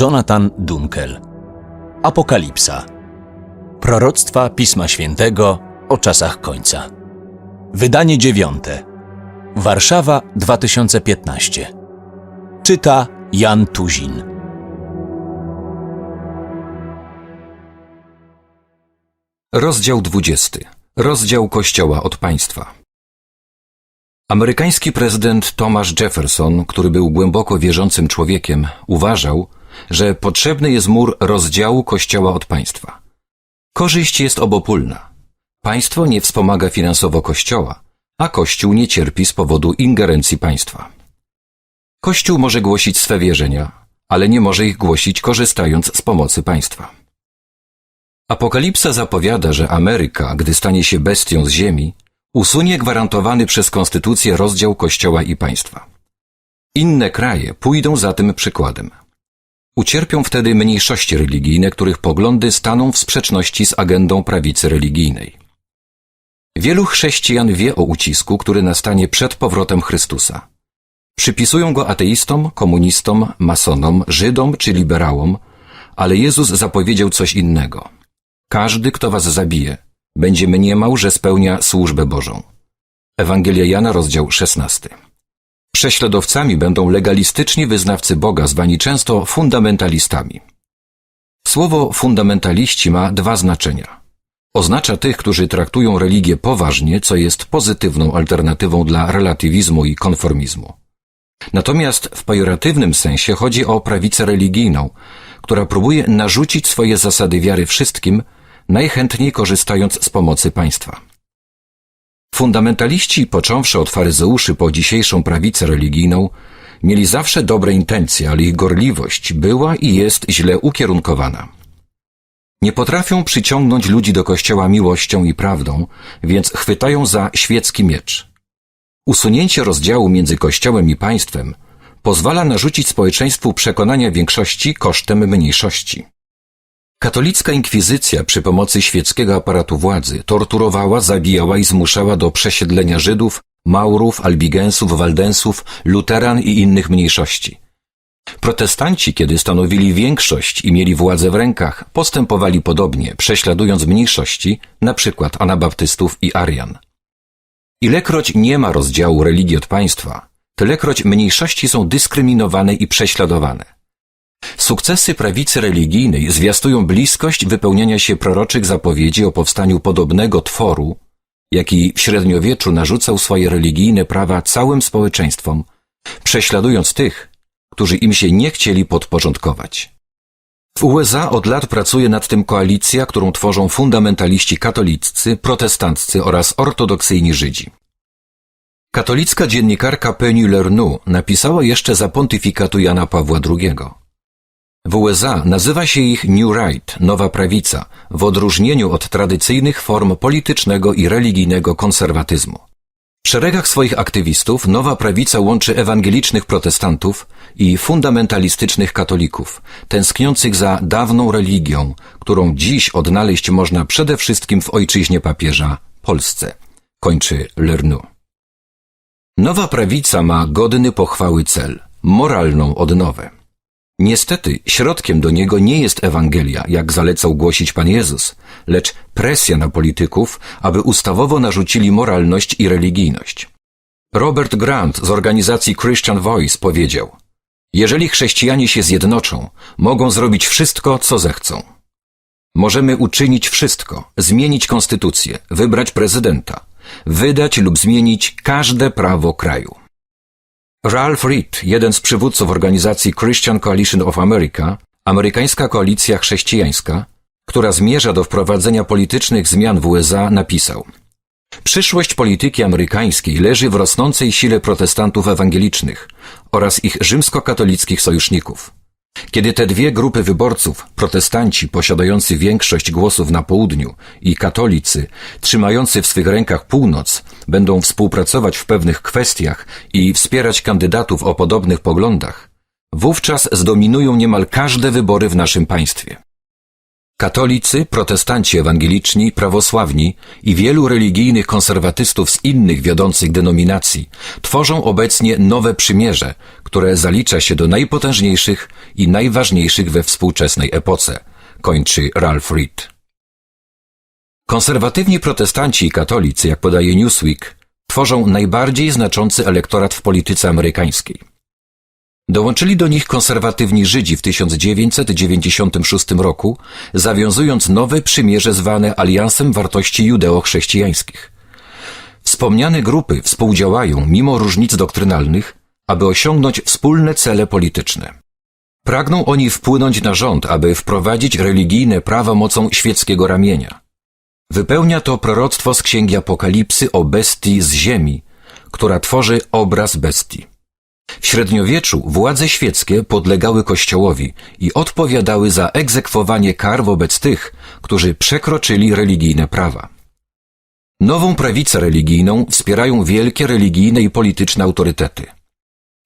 Jonathan Dunkel. Apokalipsa. Proroctwa Pisma Świętego o czasach końca. Wydanie dziewiąte. Warszawa 2015. Czyta Jan Tuzin. Rozdział 20. Rozdział Kościoła od państwa. Amerykański prezydent Thomas Jefferson, który był głęboko wierzącym człowiekiem, uważał, że potrzebny jest mur rozdziału Kościoła od państwa. Korzyść jest obopólna. Państwo nie wspomaga finansowo Kościoła, a Kościół nie cierpi z powodu ingerencji państwa. Kościół może głosić swe wierzenia, ale nie może ich głosić korzystając z pomocy państwa. Apokalipsa zapowiada, że Ameryka, gdy stanie się bestią z ziemi, usunie gwarantowany przez konstytucję rozdział kościoła i państwa. Inne kraje pójdą za tym przykładem. Ucierpią wtedy mniejszości religijne, których poglądy staną w sprzeczności z agendą prawicy religijnej. Wielu chrześcijan wie o ucisku, który nastanie przed powrotem Chrystusa. Przypisują go ateistom, komunistom, masonom, Żydom czy liberałom, ale Jezus zapowiedział coś innego. Każdy, kto was zabije, będzie mniemał, że spełnia służbę Bożą. Ewangelia Jana, rozdział 16. Prześladowcami będą legalistyczni wyznawcy Boga, zwani często fundamentalistami. Słowo fundamentaliści ma dwa znaczenia. Oznacza tych, którzy traktują religię poważnie, co jest pozytywną alternatywą dla relatywizmu i konformizmu. Natomiast w pejoratywnym sensie chodzi o prawicę religijną, która próbuje narzucić swoje zasady wiary wszystkim, najchętniej korzystając z pomocy państwa. Fundamentaliści, począwszy od faryzeuszy po dzisiejszą prawicę religijną, mieli zawsze dobre intencje, ale ich gorliwość była i jest źle ukierunkowana. Nie potrafią przyciągnąć ludzi do kościoła miłością i prawdą, więc chwytają za świecki miecz. Usunięcie rozdziału między kościołem i państwem pozwala narzucić społeczeństwu przekonania większości kosztem mniejszości. Katolicka inkwizycja przy pomocy świeckiego aparatu władzy torturowała, zabijała i zmuszała do przesiedlenia Żydów, Maurów, Albigensów, Waldensów, Luteran i innych mniejszości. Protestanci, kiedy stanowili większość i mieli władzę w rękach, postępowali podobnie, prześladując mniejszości, na przykład anabaptystów i Arian. Ilekroć nie ma rozdziału religii od państwa, tylekroć mniejszości są dyskryminowane i prześladowane. Sukcesy prawicy religijnej zwiastują bliskość wypełniania się proroczych zapowiedzi o powstaniu podobnego tworu, jaki w średniowieczu narzucał swoje religijne prawa całym społeczeństwom, prześladując tych, którzy im się nie chcieli podporządkować. W USA od lat pracuje nad tym koalicja, którą tworzą fundamentaliści katoliccy, protestanccy oraz ortodoksyjni Żydzi. Katolicka dziennikarka Penny Lernoux napisała jeszcze za pontyfikatu Jana Pawła II. W USA nazywa się ich New Right, nowa prawica, w odróżnieniu od tradycyjnych form politycznego i religijnego konserwatyzmu. W szeregach swoich aktywistów nowa prawica łączy ewangelicznych protestantów i fundamentalistycznych katolików, tęskniących za dawną religią, którą dziś odnaleźć można przede wszystkim w ojczyźnie papieża, Polsce, kończy Lernoux. Nowa prawica ma godny pochwały cel, moralną odnowę. Niestety, środkiem do niego nie jest Ewangelia, jak zalecał głosić Pan Jezus, lecz presja na polityków, aby ustawowo narzucili moralność i religijność. Robert Grant z organizacji Christian Voice powiedział: Jeżeli chrześcijanie się zjednoczą, mogą zrobić wszystko, co zechcą. Możemy uczynić wszystko, zmienić konstytucję, wybrać prezydenta, wydać lub zmienić każde prawo kraju. Ralph Reed, jeden z przywódców organizacji Christian Coalition of America, amerykańska koalicja chrześcijańska, która zmierza do wprowadzenia politycznych zmian w USA, napisał Przyszłość polityki amerykańskiej leży w rosnącej sile protestantów ewangelicznych oraz ich rzymskokatolickich sojuszników. Kiedy te dwie grupy wyborców, protestanci posiadający większość głosów na południu i katolicy trzymający w swych rękach północ, będą współpracować w pewnych kwestiach i wspierać kandydatów o podobnych poglądach, wówczas zdominują niemal każde wybory w naszym państwie. Katolicy, protestanci ewangeliczni, prawosławni i wielu religijnych konserwatystów z innych wiodących denominacji tworzą obecnie nowe przymierze, które zalicza się do najpotężniejszych i najważniejszych we współczesnej epoce, kończy Ralph Reed. Konserwatywni protestanci i katolicy, jak podaje Newsweek, tworzą najbardziej znaczący elektorat w polityce amerykańskiej. Dołączyli do nich konserwatywni Żydzi w 1996 roku, zawiązując nowe przymierze zwane Aliansem Wartości Judeo-Chrześcijańskich. Wspomniane grupy współdziałają, mimo różnic doktrynalnych, aby osiągnąć wspólne cele polityczne. Pragną oni wpłynąć na rząd, aby wprowadzić religijne prawa mocą świeckiego ramienia. Wypełnia to proroctwo z księgi Apokalipsy o bestii z ziemi, która tworzy obraz bestii. W średniowieczu władze świeckie podlegały Kościołowi i odpowiadały za egzekwowanie kar wobec tych, którzy przekroczyli religijne prawa. Nową prawicę religijną wspierają wielkie religijne i polityczne autorytety.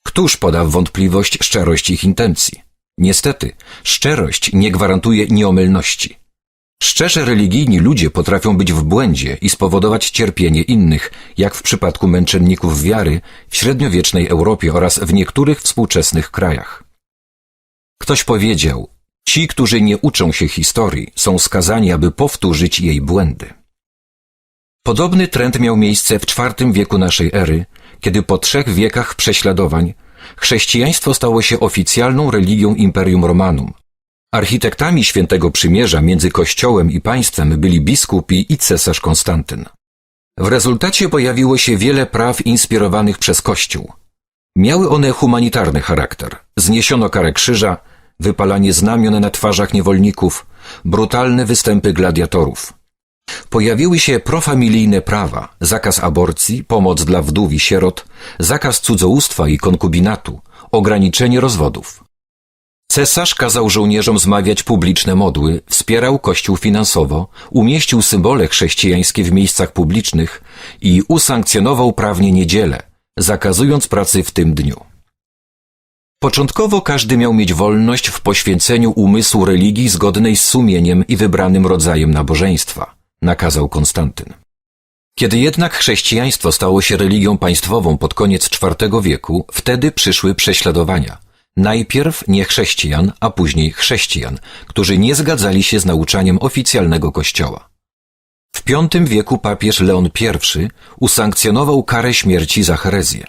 Któż poda w wątpliwość szczerość ich intencji? Niestety, szczerość nie gwarantuje nieomylności. Szczerze religijni ludzie potrafią być w błędzie i spowodować cierpienie innych, jak w przypadku męczenników wiary w średniowiecznej Europie oraz w niektórych współczesnych krajach. Ktoś powiedział, ci, którzy nie uczą się historii, są skazani, aby powtórzyć jej błędy. Podobny trend miał miejsce w IV wieku naszej ery, kiedy po trzech wiekach prześladowań chrześcijaństwo stało się oficjalną religią Imperium Romanum. Architektami świętego przymierza między Kościołem i państwem byli biskupi i cesarz Konstantyn. W rezultacie pojawiło się wiele praw inspirowanych przez Kościół. Miały one humanitarny charakter. Zniesiono karę krzyża, wypalanie znamion na twarzach niewolników, brutalne występy gladiatorów. Pojawiły się profamilijne prawa, zakaz aborcji, pomoc dla wdów i sierot, zakaz cudzołóstwa i konkubinatu, ograniczenie rozwodów. Cesarz kazał żołnierzom zmawiać publiczne modły, wspierał kościół finansowo, umieścił symbole chrześcijańskie w miejscach publicznych i usankcjonował prawnie niedzielę, zakazując pracy w tym dniu. Początkowo każdy miał mieć wolność w poświęceniu umysłu religii zgodnej z sumieniem i wybranym rodzajem nabożeństwa, nakazał Konstantyn. Kiedy jednak chrześcijaństwo stało się religią państwową pod koniec IV wieku, wtedy przyszły prześladowania – Najpierw nie chrześcijan, a później chrześcijan, którzy nie zgadzali się z nauczaniem oficjalnego kościoła. W V wieku papież Leon I usankcjonował karę śmierci za herezję.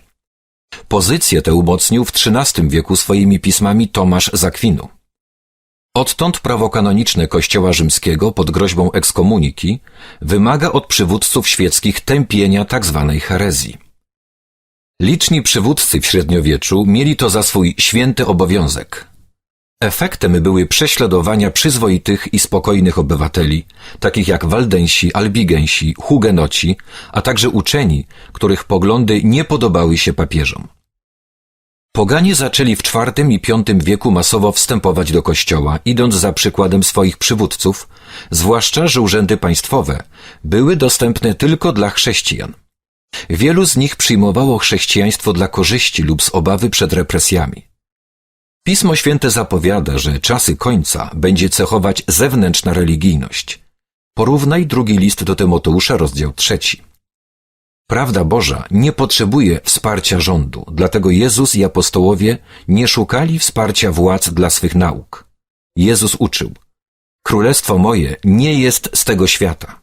Pozycję tę umocnił w XIII wieku swoimi pismami Tomasz Zakwinu. Odtąd prawo kanoniczne Kościoła Rzymskiego pod groźbą ekskomuniki wymaga od przywódców świeckich tępienia tzw. Tak herezji. Liczni przywódcy w średniowieczu mieli to za swój święty obowiązek. Efektem były prześladowania przyzwoitych i spokojnych obywateli, takich jak Waldensi, Albigensi, Hugenoci, a także uczeni, których poglądy nie podobały się papieżom. Poganie zaczęli w IV i V wieku masowo wstępować do kościoła, idąc za przykładem swoich przywódców, zwłaszcza, że urzędy państwowe były dostępne tylko dla chrześcijan. Wielu z nich przyjmowało chrześcijaństwo dla korzyści lub z obawy przed represjami. Pismo Święte zapowiada, że czasy końca będzie cechować zewnętrzna religijność. Porównaj drugi list do Tymoteusza, rozdział trzeci. Prawda Boża nie potrzebuje wsparcia rządu, dlatego Jezus i apostołowie nie szukali wsparcia władz dla swych nauk. Jezus uczył: Królestwo moje nie jest z tego świata.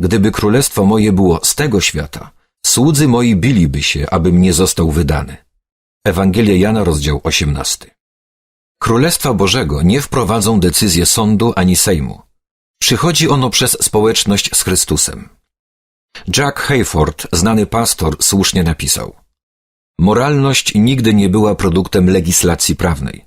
Gdyby królestwo moje było z tego świata, Słudzy moi biliby się, abym nie został wydany. Ewangelia Jana, rozdział 18. Królestwa Bożego nie wprowadzą decyzje sądu ani sejmu. Przychodzi ono przez społeczność z Chrystusem. Jack Hayford, znany pastor, słusznie napisał: Moralność nigdy nie była produktem legislacji prawnej.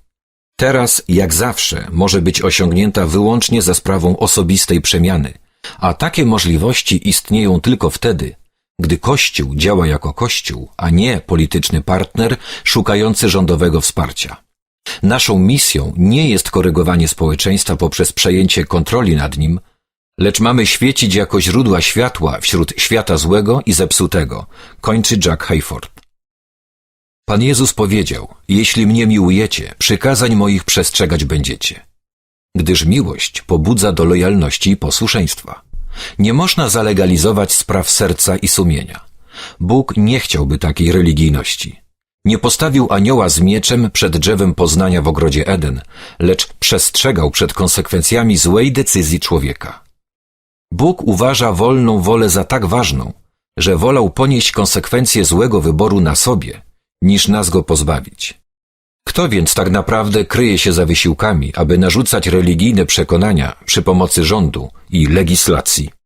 Teraz, jak zawsze, może być osiągnięta wyłącznie za sprawą osobistej przemiany, a takie możliwości istnieją tylko wtedy, gdy Kościół działa jako Kościół, a nie polityczny partner szukający rządowego wsparcia. Naszą misją nie jest korygowanie społeczeństwa poprzez przejęcie kontroli nad nim, lecz mamy świecić jako źródła światła wśród świata złego i zepsutego, kończy Jack Hayford. Pan Jezus powiedział, jeśli mnie miłujecie, przykazań moich przestrzegać będziecie. gdyż miłość pobudza do lojalności i posłuszeństwa. Nie można zalegalizować spraw serca i sumienia. Bóg nie chciałby takiej religijności. Nie postawił anioła z mieczem przed drzewem poznania w ogrodzie Eden, lecz przestrzegał przed konsekwencjami złej decyzji człowieka. Bóg uważa wolną wolę za tak ważną, że wolał ponieść konsekwencje złego wyboru na sobie, niż nas go pozbawić. Kto więc tak naprawdę kryje się za wysiłkami, aby narzucać religijne przekonania przy pomocy rządu i legislacji?